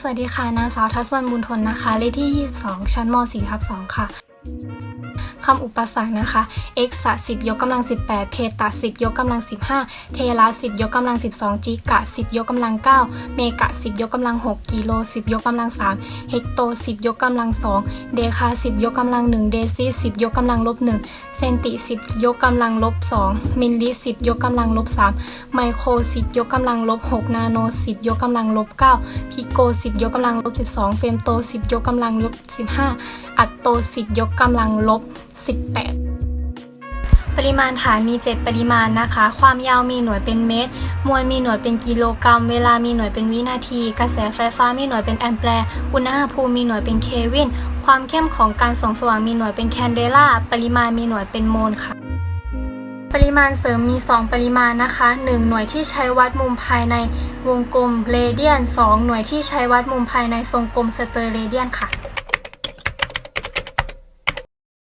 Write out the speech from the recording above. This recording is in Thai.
สวัสดีค่ะ นางสาวทัศน์บุญทนนะคะ เลขที่ 22 ชั้นม .4 ทับ 2 ค่ะคำอุปสรรคนะคะ x สะ10 ยกกำลัง 18 เพตะ10 ยกกำลัง 15 เทระ10 ยกกำลัง 12 จิกะ 10 ยกกำลัง 9 เมกะ 10 ยกกำลัง 6 กิโล 10 ยกกำลัง 3 เฮกโต 10 ยกกำลัง 2 เดคา 10 ยกกำลัง 1 เดซิ10 ยกกำลังลบ 1 เซนติ 10 ยกกำลังลบ 2 มิลลิ10 ยกกำลังลบ 3 ไมโคร 10 ยกกำลังลบ 6 นาโน 10 ยกกำลังลบ 9 พิโก 10 ยกกำลังลบ 12 เฟมโต 10 ยกกำลังลบ 15 อัตโต 10 ยกกำลังลบ 18 ปริมาณฐานมี 7 ปริมาณนะคะ ความยาวมีหน่วยเป็นเมตร มวลมีหน่วยเป็นกิโลกรัม เวลามีหน่วยเป็นวินาที กระแสไฟฟ้ามีหน่วยเป็นแอมแปร์ อุณหภูมิมีหน่วยเป็นเควิน ความเข้มของการส่องสว่างมีหน่วยเป็นแคนเดล่า ปริมาณมีหน่วยเป็นโมลค่ะปริมาณเสริมมี 2 ปริมาณนะคะ 1 หน่วยที่ใช้วัดมุมภายในวงกลมเรเดียน 2 หน่วยที่ใช้วัดมุมภายในทรงกลมสเตอร์เรเดียนค่ะ